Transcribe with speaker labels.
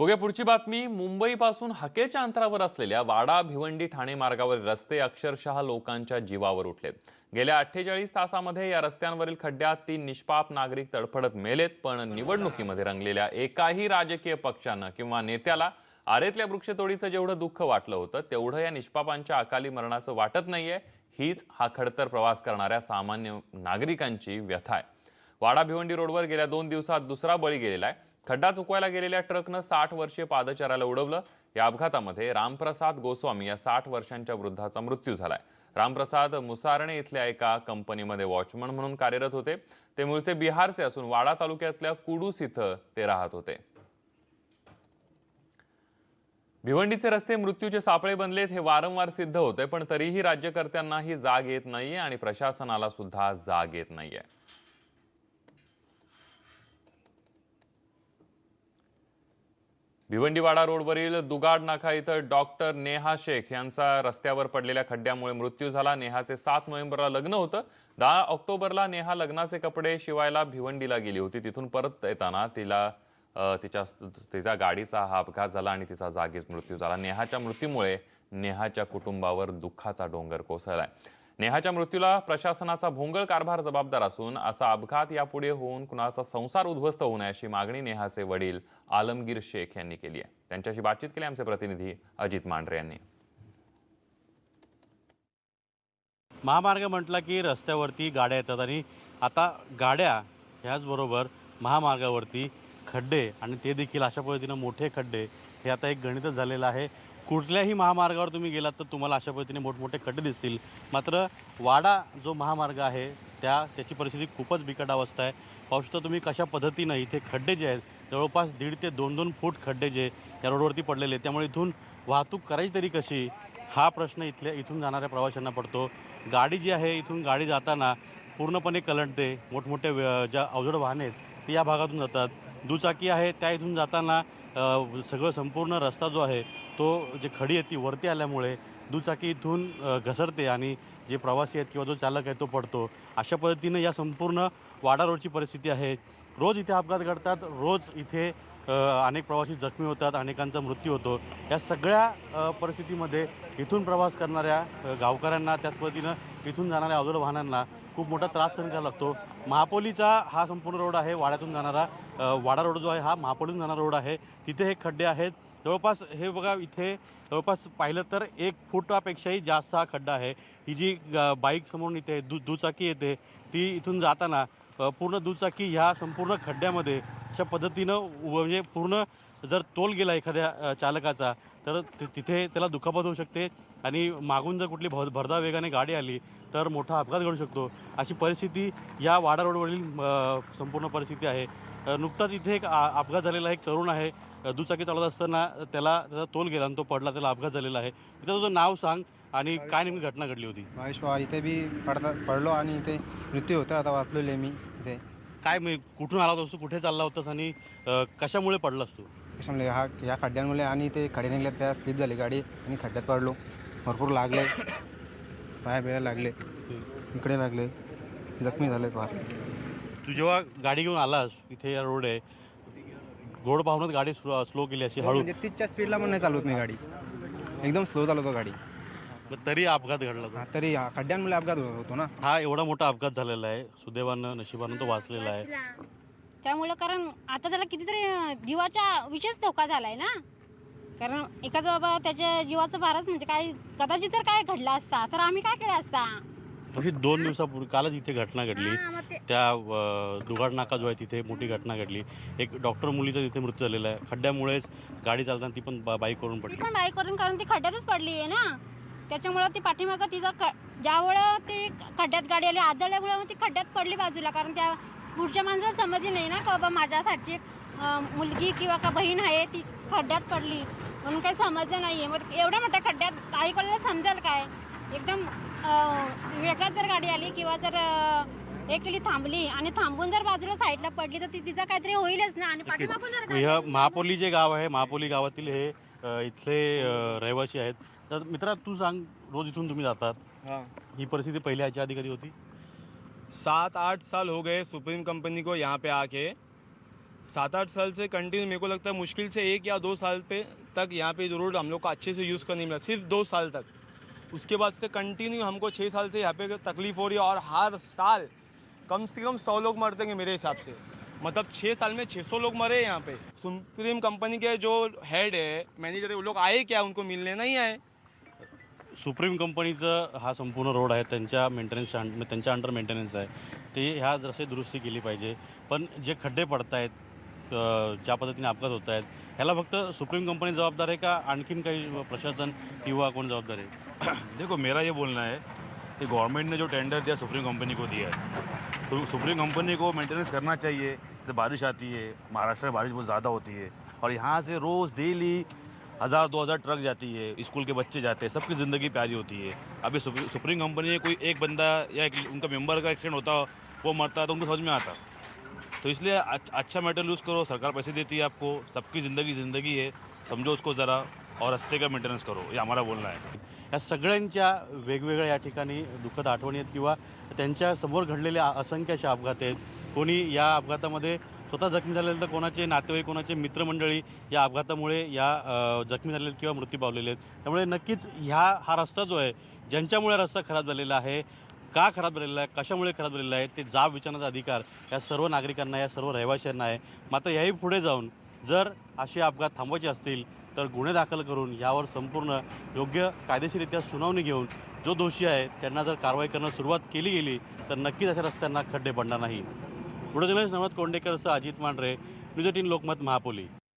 Speaker 1: बघूया पुढची बातमी. मुंबईपासून हकेच्या अंतरावर असलेल्या वाडा भिवंडी ठाणे मार्गावरील रस्ते अक्षरशः लोकांच्या जीवावर उठलेत. गेल्या अठ्ठेचाळीस तासामध्ये या रस्त्यांवरील खड्ड्यात तीन निष्पाप नागरिक तडफडत मेलेत पण निवडणुकीमध्ये रंगलेल्या एकाही राजकीय पक्षानं किंवा नेत्याला आरेतल्या वृक्षतोडीचं जेवढं दुःख वाटलं होतं तेवढं या निष्पापांच्या अकाली मरणाचं वाटत नाहीये. हीच हा खडतर प्रवास करणाऱ्या सामान्य नागरिकांची व्यथा आहे. वाडा भिवंडी रोडवर गेल्या दोन दिवसात दुसरा बळी गेलेला आहे. खड्डा चुकवायला गेलेल्या ट्रकनं साठ वर्षीय पादचाऱ्याला उडवलं. या अपघातामध्ये रामप्रसाद गोस्वामी या साठ वर्षांच्या वृद्धाचा मृत्यू झालाय. रामप्रसाद मुसारणे इथल्या एका कंपनीमध्ये वॉचमन म्हणून कार्यरत होते. ते मूळचे बिहारचे असून वाडा तालुक्यातल्या कुडूस इथं ते राहत होते. भिवंडीचे रस्ते मृत्यूचे सापळे बनलेत हे वारंवार सिद्ध होते पण तरीही राज्यकर्त्यांना ही जाग येत नाहीये आणि प्रशासनाला सुद्धा जाग येत नाहीये. भिवंडीवाडा रोडवरील दुगाड नाका इथं डॉक्टर नेहा शेख यांचा रस्त्यावर पडलेल्या खड्ड्यामुळे मृत्यू झाला. नेहाचे सात नोव्हेंबरला लग्न होतं. दहा ऑक्टोबरला नेहा लग्नाचे कपडे शिवायला भिवंडीला गेली होती. तिथून परत येताना तिला तिच्या तिचा गाडीचा हा अपघात झाला आणि तिचा जागीच मृत्यू झाला. नेहाच्या मृत्यूमुळे नेहाच्या कुटुंबावर दुःखाचा डोंगर कोसळलाय. नेहाच्या मृत्यूला प्रशासनाचा भोंगळ कारभार जबाबदार असून असा अपघात यापुढे होऊन कुणाचा संसार उद्ध्वस्त होऊ नये अशी मागणी नेहाचे वडील आलमगीर शेख यांनी केली आहे. त्यांच्याशी बातचीत केली आमचे प्रतिनिधी अजित मांढरे यांनी.
Speaker 2: महामार्ग म्हटला की रस्त्यावरती गाड्या येतात आणि आता गाड्या ह्याचबरोबर महामार्गावरती खड्डे आणि ते देखील अशा पद्धतीनं मोठे खड्डे हे आता एक गणितच झालेलं आहे. कुठल्याही महामार्गावर तुम्ही गेलात तर तुम्हाला अशा पद्धतीने मोठमोठे खड्डे दिसतील. मात्र वाडा जो महामार्ग आहे त्या त्याची परिस्थिती खूपच बिकट अवस्था आहे. पाहू शकता तुम्ही कशा पद्धतीनं इथे खड्डे जे आहेत जवळपास दीड ते दोन दोन फूट खड्डे जे या रोडवरती पडलेले आहेत. त्यामुळे इथून वाहतूक करायची तरी कशी हा प्रश्न इथल्या इथून जाणाऱ्या प्रवाशांना पडतो. गाडी जी आहे इथून गाडी जाताना पूर्णपणे कलंटते मोठमोठे व्य- ज्या अवजड वाहने आहेत ते या भागातून जातात. दुचाकी आहे त्या इथून जाताना सगळं संपूर्ण रस्ता जो आहे तो जे खडी आहे ती वरती आल्यामुळे दुचाकी इथून घसरते आणि जे प्रवासी आहेत किंवा जो चालक आहे तो पडतो. अशा पद्धतीनं या संपूर्ण वाडा रोडची परिस्थिती आहे. रोज इथे अपघात घडतात रोज इथे अनेक प्रवासी जखमी होतात अनेकांचा मृत्यू होतो. या सगळ्या परिस्थितीमध्ये इथून प्रवास करणाऱ्या गावकऱ्यांना त्याच पद्धतीनं इथून जाणाऱ्या अवजड वाहनांना खूप मोठा त्रास सहन करावा लागतो. महापोलीचा हा संपूर्ण रोड आहे वाड्यातून जाणारा वाडा रोड जो आहे हा महापोलीतून जाणारा रोड आहे. तिथे हे खड्डे आहेत. जवळपास हे बघा इथे जवळपास पाहिलं तर एक फुटापेक्षाही जास्त हा खड्डा आहे. ही जी बाईक समोरून इथे दु दुचाकी येते ती इथून जाताना पूर्ण दुचाकी ह्या संपूर्ण खड्ड्यामध्ये अशा पद्धतीनं उ- म्हणजे पूर्ण जर तोल गेला एखाद्या चालकाचा तर ति- तिथे त्याला दुखापत होऊ शकते आणि मागून जर कुठली भर भरदा वेगाने गाडी आली तर मोठा अपघात घडू शकतो. अशी परिस्थिती या वाडा रोडवरील संपूर्ण परिस्थिती आहे. नुकताच इथे एक आ- अपघात झालेला एक तरुण आहे. दुचाकी चालवत असताना त्याला त्याचा तोल गेला आणि तो पडला त्याला अपघात झालेला आहे. तिथं तुझं नाव सांग आणि काय नेमकी घटना घडली होती?
Speaker 3: महेश पवार इथे बी पडता पडलो आणि इथे मृत्यू होतो आता वाचलेले आहे मी इथे.
Speaker 2: काय मी कुठून आला होतास तू कुठे चालला होतास आणि अ, कशामुळे पडलास तू?
Speaker 3: कशामुळे? हा या खड्ड्यांमुळे आणि ते खडे निघले त्या स्लिप झाली गाडी आणि खड्ड्यात पडलो. भरपूर लागले. पाया बिया लागले. इकडे लागले. जखमी झाले फार.
Speaker 2: तू जेव्हा गाडी घेऊन आलास इथे या रोड आहे रोड पाहूनच गाडी स्लो केली अशी हळू.
Speaker 3: म्हणजे तीसच्या स्पीडला पण नाही चालवत मी गाडी. एकदम स्लो चालवतो गाडी.
Speaker 2: तरी अपघात घडला तो.
Speaker 3: हा, तरी हा खड्ड्यांमुळे अपघात हो- होतो ना?
Speaker 2: हा एवढा मोठा अपघात झालेला आहे. सुदैवानं नशिबानं तो वाचलेला आहे.
Speaker 4: त्यामुळं कारण आता त्याला कितीतरी अं, जीवाचा विशेष धोका झालाय ना? कारण एखादा बाबा त्याच्या जीवाचा भारच म्हणजे काय कदाचित जर काय घडला असता तर आम्ही काय केलं असता?
Speaker 2: म्हणजे दोन दिवसापूर्वी कालच इथे घटना घडली.
Speaker 4: हा, मग ते-
Speaker 2: त्या अ, दुगाड नाका जो आहे तिथे मोठी घटना घडली. एक डॉक्टर मुलीचा तिथे मृत्यू झालेला आहे. खड्ड्यामुळेच गाडी चालताना ती पण बा- बाईकवरून
Speaker 4: ती
Speaker 2: पडली.
Speaker 4: पण बाईक करून कारण ती खड्ड्यातच पडली आहे ना? त्याच्यामुळं ती पाठीमागं तिचा ख ज्यावेळं ती खड्ड्यात गाडी आली आदळल्यामुळं मग ती खड्ड्यात पडली बाजूला. कारण त्या पुढच्या माणसाला समजली नाही ना का बाबा माझ्यासाठी मुलगी किंवा का बहीण आहे ती खड्ड्यात पडली. म्हणून काही समजलं नाही आहे मग एवढ्या मोठ्या खड्ड्यात आईकडे समजेल काय? एकदम वेगात जर गाडी आली किंवा जर अं, हे केली थांबली आणि थांबून जर बाजूला साईडला पडली तर ती तिचा काहीतरी होईलच ना. आणि. पाठीमागून जर
Speaker 2: ह्या महापोली जे गाव आहे महापोली गावातील हे अ, इथले अ, रहिवासी आहेत. तर मित्रा तू सांग रोज इथून तुम्ही जातात.
Speaker 5: हाँ.
Speaker 2: ही परिस्थिती पहिल्या ह्याच्या आधी कधी होती?
Speaker 5: सात आठ साल हो गए सुप्रीम कंपनी को यहाँ पे आके. सात आठ साल से कंटिन्यू मेरे को लगता है मुश्किल से एक या दो साल पे तक यहाँ पे रोड हम लोग को अच्छे से यूज़ करने मिला। सिर्फ दो साल तक। उसके बाद से कंटिन्यू हमको छः साल से यहाँ पे तकलीफ हो रही है और हर साल कम से कम सौ लोग मरते हैं मेरे हिसाब से। मतलब छः साल में छः सौ लोग मरे यहाँ पे। सुप्रीम कंपनी के जो हेड है मैनेजर है वो लोग आए क्या? उनको मिलने नहीं आए।
Speaker 2: सुप्रीम कंपनीचं हा संपूर्ण रोड आहे त्यांच्या मेंटेनन्स त्यांच्या अंडर मेंटेनन्स आहे. ते ह्या रस्ते दुरुस्ती केली पाहिजे. पण जे खड्डे पडत आहेत ज्या पद्धतीने अपघात होत आहेत ह्याला फक्त सुप्रीम कंपनी जबाबदार आहे का आणखीन काही प्रशासन किंवा कोण जबाबदार आहे?
Speaker 6: देखो मेरा ये बोलना है कि गवर्नमेंट ने जो टेंडर दिया सुप्रीम कंपनी को दिया है। तो सुप्रीम कंपनी को मेंटेनेंस करना चाहिए। जैसे बारिश आती है, महाराष्ट्र में बारिश बहुत ज़्यादा होती है और यहाँ से रोज़ डेली हज़ार, दो हज़ार ट्रक जाती है, स्कूल के बच्चे जाते हैं, सबकी ज़िंदगी प्यारी होती है। अभी सुप्री- सुप्रीम कंपनी कोई एक बंदा या एक उनका मेंबर का एक्सीडेंट होता हो वो मरता तो उनको समझ में आता। तो इसलिए अच्छा मेटल यूज़ करो, सरकार पैसे देती है आपको, सबकी ज़िंदगी ज़िंदगी है, समझो उसको ज़रा। और रस्ते का मेंटेनन्स करो हे आम्हाला बोलणं आहे
Speaker 2: या सगळ्यांच्या वेगवेगळ्या या ठिकाणी दुःखद आठवणी आहेत किंवा त्यांच्यासमोर घडलेल्या घडलेले असंख्य असे अपघात आहेत. कोणी या अपघातामध्ये स्वतः जखमी झालेले तर कोणाचे नातेवाईक कोणाचे मित्रमंडळी या अपघातामुळे या जखमी झालेले किंवा मृत्यू पावलेले आहेत. त्यामुळे नक्कीच ह्या हा रस्ता जो आहे ज्यांच्यामुळे रस्ता खराब झालेला आहे का खराब झालेला आहे कशामुळे खराब झालेला आहे ते जाब विचारण्याचा अधिकार या सर्व नागरिकांना या सर्व रहिवाशांना आहे. मात्र याही पुढे जाऊन जर असे अपघात थांबवायचे असतील तर गुन्हे दाखल करून यावर संपूर्ण योग्य कायदेशीररित्या सुनावणी घेऊन जो दोषी आहे त्यांना जर कारवाई करणं सुरुवात केली गेली तर नक्कीच अशा रस्त्यांना खड्डे पडणार नाही. पुढे जर्नलिस्ट नमत कोंडेकरसह अजित मांढरे न्यूज एटीन लोकमत महापोली.